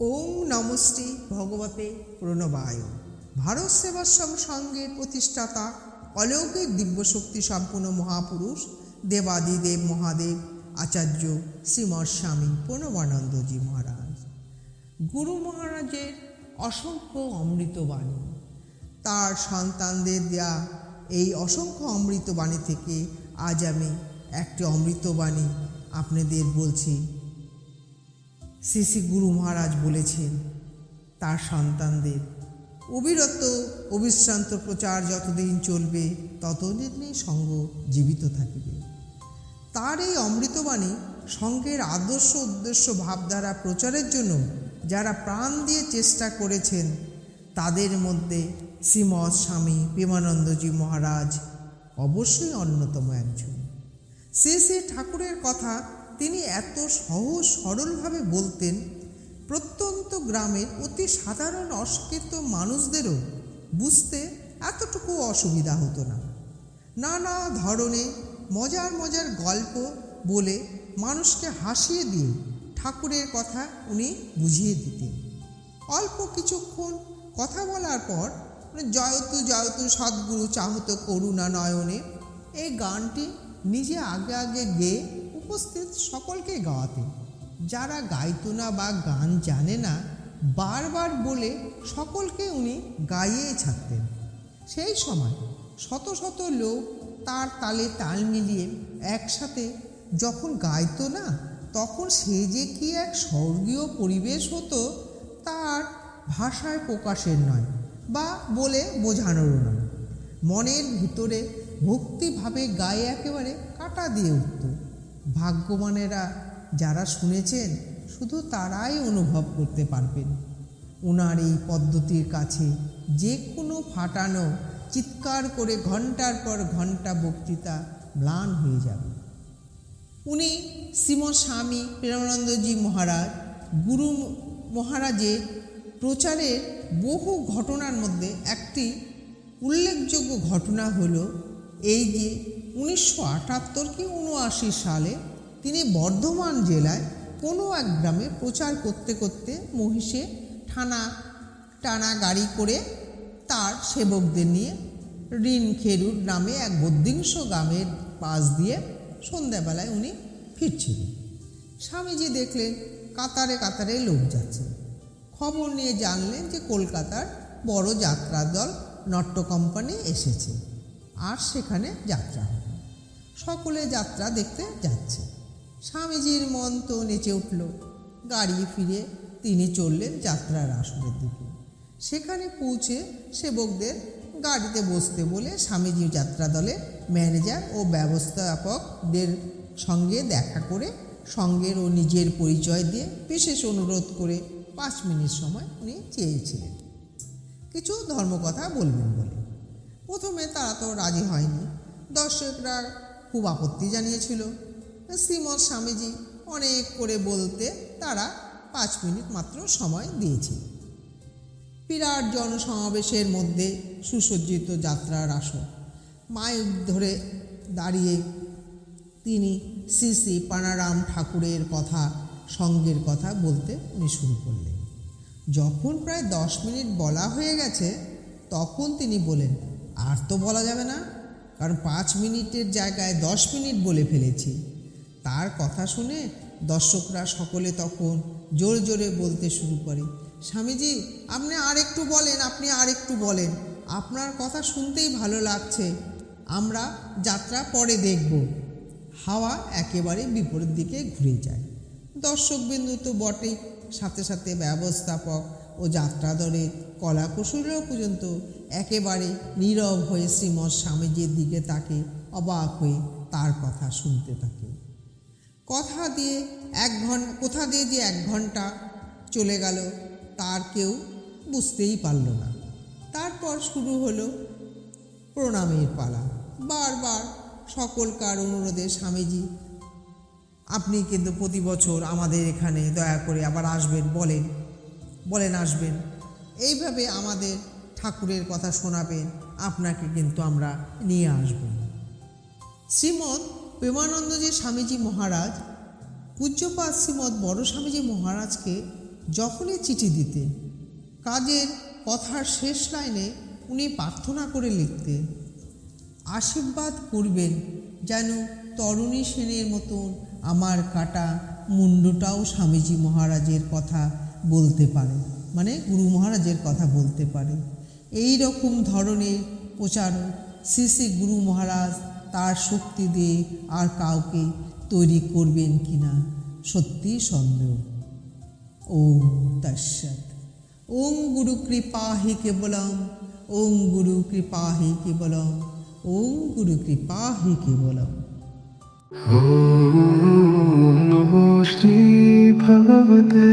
ওং নমস্তে ভগবতে প্রণবায়। ভারত সেবাশ্রম সংঘের প্রতিষ্ঠাতা অলৌকিক দিব্যশক্তি সম্পূর্ণ মহাপুরুষ দেবাদিদেব মহাদেব আচার্য শ্রীমৎ স্বামী প্রণবানন্দজি মহারাজ। গুরু মহারাজের অসংখ্য অমৃতবাণী। তার সন্তানদের দেয়া এই অসংখ্য অমৃতবাণী থেকে আজ আমি একটি অমৃতবাণী আপনাদের বলছি। শ্রী শ্রী গুরু মহারাজ বলেছেন, তার সন্তানদের অবিরত অবিশ্রান্ত প্রচার যতদিন চলবে ততদিনই সঙ্গ জীবিত থাকিবে। তার এই অমৃতবাণী সঙ্গের আদর্শ উদ্দেশ্য ভাবধারা প্রচারের জন্য যারা প্রাণ দিয়ে চেষ্টা করেছেন, তাদের মধ্যে শ্রীমৎ স্বামী প্রেমানন্দজি মহারাজ অবশ্যই অন্যতম একজন। শ্রী শ্রী ঠাকুরের কথা তিনি এত সহজ সরলভাবে বলতেন, প্রত্যন্ত গ্রামের অতি সাধারণ অশিক্ষিত মানুষদেরও বুঝতে এতটুকু অসুবিধা হতো না। নানা ধরনের মজার মজার গল্প বলে মানুষকে হাসিয়ে দিয়ে ঠাকুরের কথা উনি বুঝিয়ে দিতেন। অল্প কিছুক্ষণ কথা বলার পর জয়তু জয়তু সদ্গুরু চাহত করুণা নয়নে এই গানটি নিজে আগে আগে গেয়ে উপস্থিত সকলকে গাওয়াতে। যারা গাইতো না বা গান জানে না, বারবার বলে সকলকে উনি গাইয়ে ছাড়তেন। সেই সময় শত শত লোক তার তালে তাল মিলিয়ে একসাথে যখন গাইতো না, তখন সে যে কি এক স্বর্গীয় পরিবেশ হতো, তার ভাষায় প্রকাশের নয় বা বলে বোঝানোরও নয়। মনের ভিতরে ভক্তিভাবে গায়ে একেবারে কাটা দিয়ে উঠত। ভাগ্যবানেরা যারা শুনেছেন, শুধু তারাই অনুভব করতে পারবেন। ওনার এই পদ্ধতির কাছে যে কোনো ফাটানো, চিৎকার করে ঘণ্টার পর ঘণ্টা বক্তৃতা ম্লান হয়ে যাবে। উনি শ্রীম স্বামী প্রেমানন্দজি মহারাজ, গুরু মহারাজের প্রচারের বহু ঘটনার মধ্যে একটি উল্লেখযোগ্য ঘটনা হলো এই যে উনিশশো আটাত্তর কি উনআশি সালে তিনি বর্ধমান জেলায় কোনো এক গ্রামে প্রচার করতে করতে মহিষে ঠানা টানা গাড়ি করে তার সেবকদের নিয়ে ঋণ খেরুর নামে এক বদ্ধিংস গ্রামের পাশ দিয়ে সন্ধ্যাবেলায় উনি ফিরছিলেন। স্বামীজি দেখলেন, কাতারে কাতারে লোক যাচ্ছে। খবর নিয়ে জানলেন যে কলকাতার বড় যাত্রা দল নট্য কোম্পানি এসেছে, আর সেখানে যাত্রা হবে সকলে যাত্রা দেখতে যাচ্ছে। স্বামীজির মন তো নেচে উঠল। গাড়ি ফিরে তিনি চললেন যাত্রার আসরের দিকে। সেখানে পৌঁছে সেবকদের গাড়িতে বসতে বলে স্বামীজি যাত্রা দলে ম্যানেজার ও ব্যবস্থাপকদের সঙ্গে দেখা করে সঙ্গের ও নিজের পরিচয় দিয়ে বিশেষ অনুরোধ করে পাঁচ মিনিট সময় উনি চেয়েছিলেন। কিছু ধর্মকথা বলবেন বলে। প্রথমে তারা তো রাজি হয়নি। দর্শকরা খুব আপত্তি জানিয়েছিল। শ্রীমৎ স্বামীজি অনেক করে বলতে তারা পাঁচ মিনিট মাত্র সময় দিয়েছিল বিরাট জনসমাবেশের মধ্যে সুসজ্জিত যাত্রার আসর। মাইক ধরে দাঁড়িয়ে তিনি শ্রী শ্রী পানারাম ঠাকুরের কথা, সঙ্গের কথা বলতে উনি শুরু করলেন। যখন প্রায় দশ মিনিট বলা হয়ে গেছে, তখন তিনি বলেন, আর তো বলা যাবে না। কারণ পাঁচ মিনিটের জায়গায় দশ মিনিট বলে ফেলেছি। তার কথা শুনে দর্শকরা সকলে তখন জোরে জোরে বলতে শুরু করে, স্বামীজি, আপনি আর একটু বলেন, আপনি আর একটু বলেন। আপনার কথা শুনতেই ভালো লাগছে। আমরা যাত্রা পরে দেখব। হাওয়া একেবারে বিপরীত দিকে ঘুরে যায়। দর্শকবিন্দু তো বটেই, সাথে সাথে ব্যবস্থাপক ও যাত্রা দলের কলাকুশলীরাও পর্যন্ত একেবারে নীরব হয়ে শ্রীমৎ স্বামীজির দিকে তাকে অবাক হয়ে তার কথা শুনতে থাকে। কথা দিয়ে এক ঘণ্টা কোথা দিয়ে যে এক ঘণ্টা চলে গেল, তার কেউ বুঝতেই পারল না। তারপর শুরু হলো প্রণামের পালা। বারবার সকলকার অনুরোধে স্বামীজি, আপনি কিন্তু প্রতি বছর আমাদের এখানে দয়া করে আবার আসবেন, বলেন। বলেন, আসবেন। এইভাবে আমাদের ঠাকুরের কথা শোনাবেন। আপনাকে কিন্তু আমরা নিয়ে আসব। শ্রীমৎ প্রেমানন্দজি স্বামীজি মহারাজ পূজ্যপাত শ্রীমৎ বড় স্বামীজি মহারাজকে যখনই চিঠি দিতেন, কাজের কথার শেষ লাইনে উনি প্রার্থনা করে লিখতেন, আশীর্বাদ করবেন যেন তরুণী সেনের মতন আমার কাটা মুন্ডটাও স্বামীজি মহারাজের কথা বলতে পারে মানে গুরু মহারাজের কথা বলতে পারে এই রকম ধরনের প্রচারক শ্রী শ্রী গুরু মহারাজ তার শক্তি দিয়ে আর কাউকে তৈরি করবেন কিনা সত্যি সন্দেহ ওম তৎসৎ ওম গুরু কৃপা হি কেবলম ওম গুরু কৃপা হি কেবলম ওম গুরু কৃপা হি কেবলম ॐ नमो श्रीभगवते